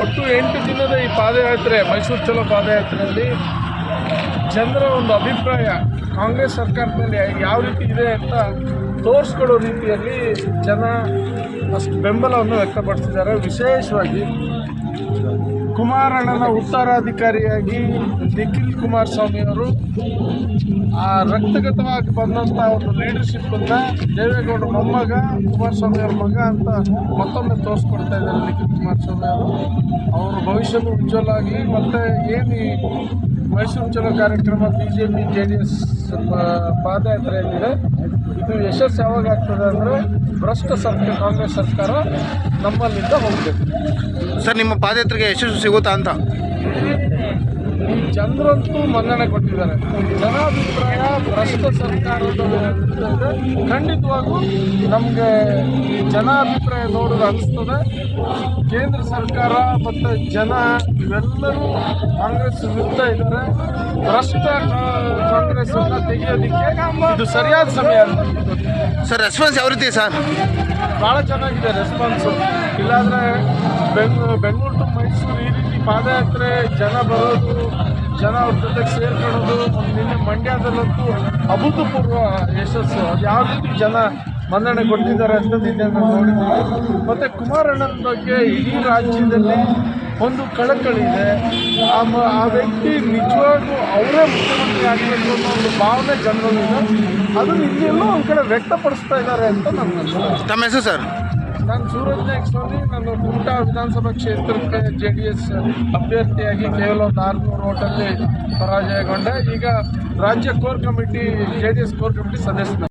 ಒಟ್ಟು ಎಂಟು ದಿನದ ಈ ಪಾದಯಾತ್ರೆ ಮೈಸೂರು ಚಲೋ ಪಾದಯಾತ್ರೆಯಲ್ಲಿ ಜನರ ಒಂದು ಅಭಿಪ್ರಾಯ ಕಾಂಗ್ರೆಸ್ ಸರ್ಕಾರದಲ್ಲಿ ಯಾವ ರೀತಿ ಇದೆ ಅಂತ ತೋರಿಸ್ಕೊಡೋ ರೀತಿಯಲ್ಲಿ ಜನ ಅಷ್ಟು ಬೆಂಬಲವನ್ನು ವ್ಯಕ್ತಪಡಿಸಿದ್ದಾರೆ. ವಿಶೇಷವಾಗಿ ಕುಮಾರಣ್ಣನ ಉತ್ತರಾಧಿಕಾರಿಯಾಗಿ ನಿಖಿಲ್ ಕುಮಾರಸ್ವಾಮಿ ಅವರು ಆ ರಕ್ತಗತವಾಗಿ ಬಂದಂಥ ಒಂದು ಲೀಡರ್ಶಿಪ್ಪನ್ನು ದೇವೇಗೌಡ ಮೊಮ್ಮಗ, ಕುಮಾರಸ್ವಾಮಿ ಅವ್ರ ಮಗ ಅಂತ ಮತ್ತೊಮ್ಮೆ ತೋರಿಸ್ಕೊಡ್ತಾ ಇದ್ದಾರೆ ನಿಖಿಲ್ ಕುಮಾರಸ್ವಾಮಿ ಅವರು. ಅವ್ರ ಭವಿಷ್ಯನೂ ಉಜ್ವಲ ಮತ್ತು ಏನು ಮೈಸೂರು ಚಲೋ ಕಾರ್ಯಕ್ರಮ B J P J D S ಪಾದಯಾತ್ರೆ ಏನಿದೆ ಇದು ಯಶಸ್ಸು ಯಾವಾಗ ಆಗ್ತದೆ ಅಂದರೆ ಭ್ರಷ್ಟ ಸರ್ಕಾರ ಕಾಂಗ್ರೆಸ್ ಸರ್ಕಾರ ನಮ್ಮಲ್ಲಿಂದ ಹೋಗಬೇಕು ಸರ್ ನಿಮ್ಮ ಪಾದಯಾತ್ರೆಗೆ ಯಶಸ್ಸು ಸಿಗುತ್ತಾ ಅಂತ? ಜನರಂತೂ ಮನ್ನಣೆ ಕೊಟ್ಟಿದ್ದಾರೆ. ಜನಾಭಿಪ್ರಾಯ ಭ್ರಷ್ಟ ಸರ್ಕಾರದ. ಖಂಡಿತವಾಗೂ ನಮಗೆ ಈ ಜನಾಭಿಪ್ರಾಯ ನೋಡೋದು ಅನಿಸ್ತದೆ. ಕೇಂದ್ರ ಸರ್ಕಾರ ಮತ್ತು ಜನ ಇವೆಲ್ಲರೂ ಕಾಂಗ್ರೆಸ್ ವಿರುದ್ಧ ಇದ್ದಾರೆ. ಭ್ರಷ್ಟ ಕಾಂಗ್ರೆಸ್ ತೆಗೆಯೋದಕ್ಕೆ ಇದು ಸರಿಯಾದ ಸಮಯ ಅಂತ ಸರ್ ರೆಸ್ಪಾನ್ಸ್ ಯಾವ ರೀತಿ ಸರ್? ಭಾಳ ಚೆನ್ನಾಗಿದೆ ರೆಸ್ಪಾನ್ಸು ಇಲ್ಲಾಂದರೆ ಬೆಂಗ್ ಬೆಂಗಳೂರು ಟು ಮೈಸೂರು ಈ ರೀತಿ ಪಾದಯಾತ್ರೆ, ಜನ ಬರೋದು, ಜನ ಅವ್ರ ಜೊತೆ ಸೇರ್ಕೊಳ್ಳೋದು ನಿನ್ನೆ ಮಂಡ್ಯದಲ್ಲಂತೂ ಅಭೂತಪೂರ್ವ ಯಶಸ್ಸು. ಯಾವ ರೀತಿ ಜನ ಮನ್ನಣೆ ಕೊಟ್ಟಿದ್ದಾರೆ ಅಂತ ನಿನ್ನೆ ನಾನು ನೋಡಿದ್ದೀನಿ ಮತ್ತು ಕುಮಾರಣ್ಣನ ಬಗ್ಗೆ ಇಡೀ ರಾಜ್ಯದಲ್ಲಿ ಒಂದು ಕಳಕಳಿ ಇದೆ. ಆ ಆ ವ್ಯಕ್ತಿ ನಿಜವಾಗ್ಲೂ ಅವರೇ ಮುಖ್ಯಮಂತ್ರಿ ಆಗಬೇಕು ಅನ್ನೋ ಒಂದು ಭಾವನೆ ಜನರಲ್ಲಿದೆ ಅದನ್ನು ಇಲ್ಲಿ ಒಂದು ಕಡೆ ವ್ಯಕ್ತಪಡಿಸ್ತಾ ಇದ್ದಾರೆ ಅಂತ ನನ್ನ ತಮ್ಮ ಹೆಸರು, ಸರ್? ನಾನು ಸೂರಜ್ ನಾಯ್ಕ ಸ್ವಾಮಿ, ನಾನು ಕುಮಟಾ ವಿಧಾನಸಭಾ ಕ್ಷೇತ್ರಕ್ಕೆ ಜೆ ಡಿ ಎಸ್ ಅಭ್ಯರ್ಥಿಯಾಗಿ ಕೇವಲ ಒಂದು ಆರುನೂರು ಓಟಲ್ಲಿ ಪರಾಜಯಗೊಂಡೆ. ಈಗ ರಾಜ್ಯ core committee J D S core committee ಸದಸ್ಯ